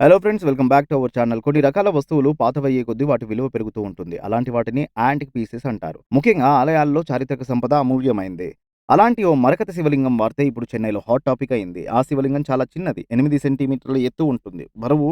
Hello friends welcome back to our channel కొన్ని రకాల వస్తువులు పాతవయ్యే కొద్దీ వాటి విలువ పెరుగుతూ ఉంటుంది. అలాంటి వాటిని యాంటిక్ పీసెస్ అంటారు. ముఖ్యంగా ఆలయాల్లో చారిత్రక సంపద అమూల్యమైంది. అలాంటి ఓ మరకత శివలింగం వార్త ఇప్పుడు చెన్నైలో హాట్ టాపిక్ అయింది. ఆ శివలింగం చాలా చిన్నది. ఎనిమిది సెంటీమీటర్ల ఎత్తు ఉంటుంది. బరువు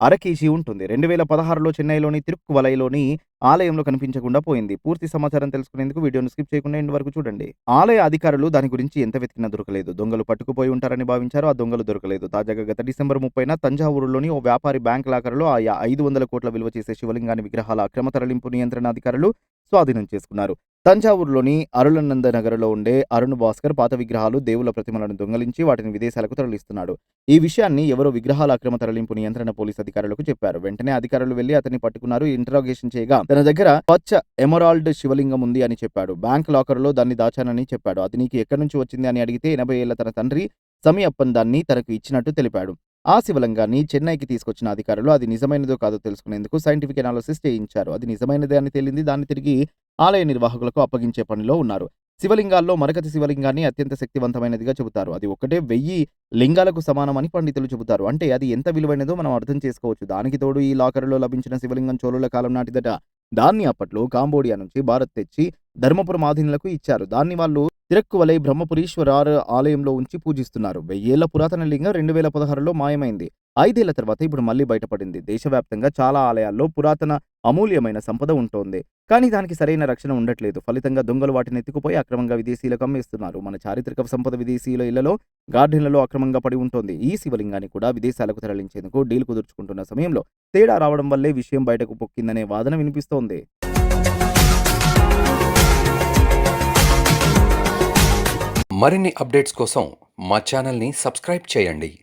అరకేజీ ఉంటుంది. రెండు వేల పదహారులో చెన్నైలోని తిరుక్కువలైలోని ఆలయంలో కనిపించకుండా పోయింది. పూర్తి సమాచారం తెలుసుకునేందుకు వీడియోను స్కిప్ చేయకుండా ఇంటి వరకు చూడండి. ఆలయ అధికారులు దాని గురించి ఎంత వెతికినా దొరకలేదు. దొంగలు పట్టుకుపోయి ఉంటారని భావించారు. ఆ దొంగలు దొరకలేదు. తాజాగా గత డిసెంబర్ ముప్పైన తంజావూరులోని ఓ వ్యాపారి బ్యాంక్ లాకర్లో ఆయా ఐదు వందల కోట్ల విలువ చేసే శివలింగాన్ని విగ్రహాల అక్రమ తరలింపు నియంత్రణ అధికారులు స్వాధీనం చేసుకున్నారు. తంజావూరులోని అరుళనంద నగర్లో ఉండే అరుణ్ భాస్కర్ పాత విగ్రహాలు దేవుల ప్రతిమలను దొంగలించి వాటిని విదేశాలకు తరలిస్తున్నాడు. ఈ విషయాన్ని ఎవరో విగ్రహాల అక్రమ తరలింపు నియంత్రణ పోలీస్ అధికారులకు చెప్పారు. వెంటనే అధికారులు వెళ్ళి అతన్ని పట్టుకున్నారు. ఇంటరాగేషన్ చేయగా తన దగ్గర పచ్చ ఎమరాల్డ్ శివలింగం ఉంది అని చెప్పాడు. బ్యాంక్ లాకర్లో దాన్ని దాచానని చెప్పాడు. అది నీకు ఎక్కడి నుంచి వచ్చింది అని అడిగితే ఎనభై ఏళ్ళ తన తండ్రి సమయప్పన్ దాన్ని తనకు ఇచ్చినట్టు తెలిపాడు. ఆ శివలింగాన్ని చెన్నైకి తీసుకొచ్చిన అధికారులు అది నిజమైనదో కాదో తెలుసుకునేందుకు సైంటిఫిక్ అనాలిసిస్ చేయించారు. అది నిజమైనదే అని తేలింది. దాన్ని తిరిగి ఆలయ నిర్వాహకులకు అప్పగించే పనిలో ఉన్నారు. శివలింగాల్లో మరకతి శివలింగాన్ని అత్యంత శక్తివంతమైనదిగా చెబుతారు. అది ఒకటే వెయ్యి లింగాలకు సమానమని పండితులు చెబుతారు. అంటే అది ఎంత విలువైనదో మనం అర్థం చేసుకోవచ్చు. దానికి తోడు ఈ లాకరులో లభించిన శివలింగం చోళుల కాలం నాటిదట. దాన్ని అప్పట్లో కాంబోడియా నుంచి భారత్ తెచ్చి ధర్మపురం ఆధీనులకు ఇచ్చారు. దాన్ని వాళ్ళు తిరక్కువలై బ్రహ్మపురీశ్వరార్ ఆలయంలో ఉంచి పూజిస్తున్నారు. వెయ్యేళ్ళ పురాతన లింగం రెండు వేల పదహారులో మాయమైంది. ఐదేళ్ళ తర్వాత ఇప్పుడు మళ్ళీ బయటపడింది. దేశవ్యాప్తంగా చాలా ఆలయాల్లో పురాతన అమూల్యమైన సంపద ఉంటోంది. కానీ దానికి సరైన రక్షణ ఉండట్లేదు. ఫలితంగా దొంగలు వాటిని ఎత్తుకుపోయి అక్రమంగా విదేశీయులకు అమ్మేస్తున్నారు. మన చారిత్రక సంపద విదేశీయుల ఇళ్ళలో గార్డెన్లలో అక్రమంగా పడి ఉంటోంది. ఈ శివలింగాన్ని కూడా విదేశాలకు తరలించేందుకు డీల్ కుదుర్చుకుంటున్న సమయంలో తేడా రావడం వల్లే విషయం బయటకు పొక్కిందనే వాదన వినిపిస్తోంది. మరిన్ని అప్డేట్స్ కోసం మా ఛానల్ని సబ్స్క్రైబ్ చేయండి.